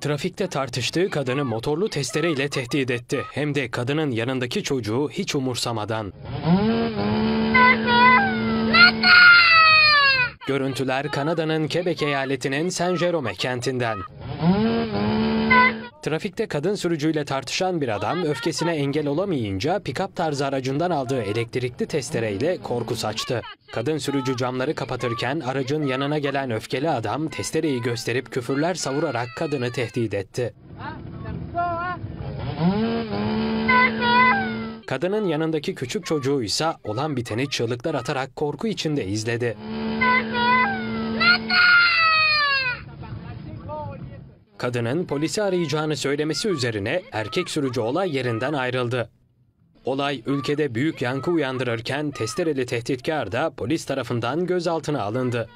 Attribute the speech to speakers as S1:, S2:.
S1: Trafikte tartıştığı kadını motorlu testereyle tehdit etti. Hem de kadının yanındaki çocuğu hiç umursamadan. Görüntüler Kanada'nın Quebec eyaletinin Saint Jerome kentinden. Trafikte kadın sürücüyle tartışan bir adam öfkesine engel olamayınca pick-up tarzı aracından aldığı elektrikli testereyle korku saçtı. Kadın sürücü camları kapatırken aracın yanına gelen öfkeli adam testereyi gösterip küfürler savurarak kadını tehdit etti. Kadının yanındaki küçük çocuğu ise olan biteni çığlıklar atarak korku içinde izledi. Kadının polisi arayacağını söylemesi üzerine erkek sürücü olay yerinden ayrıldı. Olay ülkede büyük yankı uyandırırken testereli tehditkar da polis tarafından gözaltına alındı.